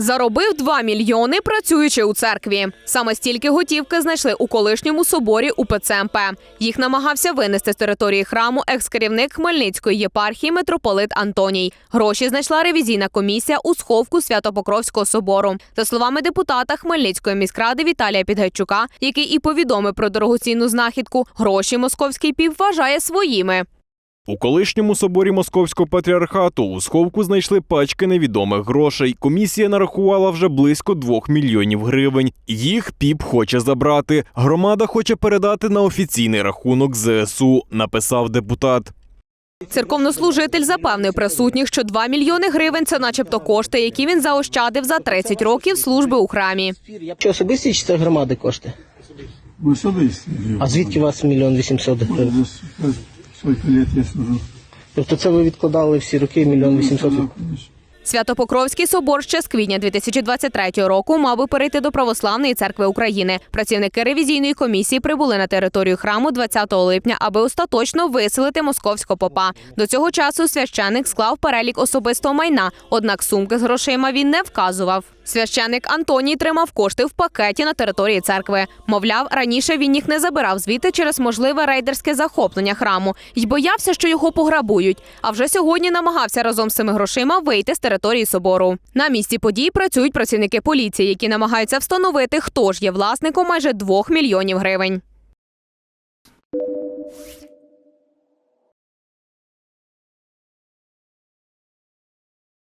Заробив 2 мільйони, працюючи у церкві. Саме стільки готівки знайшли у колишньому соборі УПЦ МП. Їх намагався винести з території храму екс-керівник Хмельницької єпархії митрополит Антоній. Гроші знайшла ревізійна комісія у сховку Свято-Покровського собору. За словами депутата Хмельницької міськради Віталія Підгайчука, який і повідомив про дорогоцінну знахідку, гроші московський піп вважає своїми. У колишньому соборі Московського патріархату у сховку знайшли пачки невідомих грошей. Комісія нарахувала вже близько двох мільйонів гривень. Їх піп хоче забрати. Громада хоче передати на офіційний рахунок ЗСУ, написав депутат. Церковнослужитель запевнив присутніх, що 2 мільйони гривень це начебто кошти, які він заощадив за 30 років служби у храмі. Чи особисті чи це громади кошти? Особисті. А звідки у вас мільйон вісімсот гривень? Вже скільки лет я служу. Тобто це ви відкладали всі роки мільйон вісімсот? Свято-Покровський собор ще з квітня 2023 року мав би перейти до Православної церкви України. Працівники ревізійної комісії прибули на територію храму 20 липня, аби остаточно виселити московського попа. До цього часу священик склав перелік особистого майна, однак сумки з грошима він не вказував. Священик Антоній тримав кошти в пакеті на території церкви. Мовляв, раніше він їх не забирав звідти через можливе рейдерське захоплення храму й боявся, що його пограбують. А вже сьогодні намагався разом з цими грошима вийти з території собору. На місці подій працюють працівники поліції, які намагаються встановити, хто ж є власником майже двох мільйонів гривень.